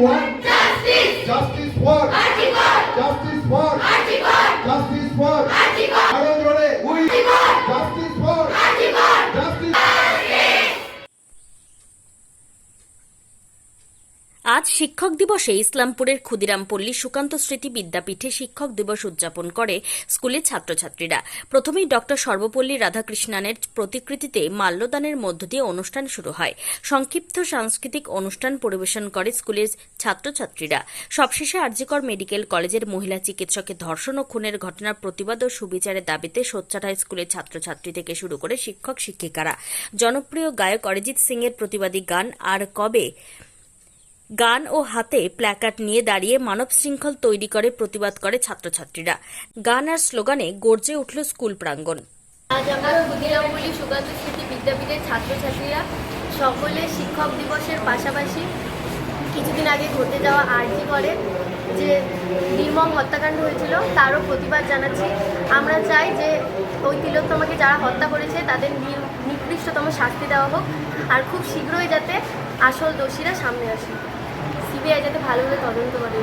want justice. For justice for justice for আরো আজ শিক্ষক দিবসে ইসলামপুরের ক্ষুদিরামপল্লী সুকান্ত স্মৃতি বিদ্যাপীঠে শিক্ষক দিবস উদযাপন করে স্কুলের ছাত্রছাত্রীরা। প্রথমেই ডক্টর সর্বপল্লী রাধাকৃষ্ণানের প্রতিকৃতিতে মাল্যদানের মধ্য দিয়ে অনুষ্ঠান শুরু হয়। সংক্ষিপ্ত সাংস্কৃতিক অনুষ্ঠান পরিবেশন করে স্কুলের ছাত্রছাত্রীরা। সবশেষে আরজিকর মেডিকেল কলেজের মহিলা চিকিৎসকের ধর্ষণ ও খুনের ঘটনার প্রতিবাদ ও সুবিচারের দাবিতে সোচ্চার হয় স্কুলের ছাত্রছাত্রী থেকে শুরু করে শিক্ষক শিক্ষিকারা। জনপ্রিয় গায়ক অরিজিৎ সিং এর প্রতিবাদী গান আর কবে গান ও হাতে প্ল্যাকার্ড নিয়ে দাঁড়িয়ে মানব শৃঙ্খল তৈরি করে, প্রতিবাদ করে ছাত্রছাত্রীরা। গান আর স্লোগানে গর্জে উঠল স্কুল প্রাঙ্গণ। আজ আমরা স্মৃতি বিদ্যাপীঠের ছাত্রছাত্রীরা সকলে শিক্ষক দিবসের পাশাপাশি কিছুদিন আগে ঘটে যাওয়া আর্জি করে যে নির্মম হত্যাকাণ্ড হয়েছিল, তারও প্রতিবাদ জানাচ্ছি। আমরা চাই যে ওই তিলোত্তমাকে যারা হত্যা করেছে, তাদের নিকৃষ্টতম শাস্তি দেওয়া হোক, আর খুব শীঘ্রই যাতে আসল দোষীরা সামনে আসে। সিবিআই যাতে ভালোভাবে তদন্ত করে।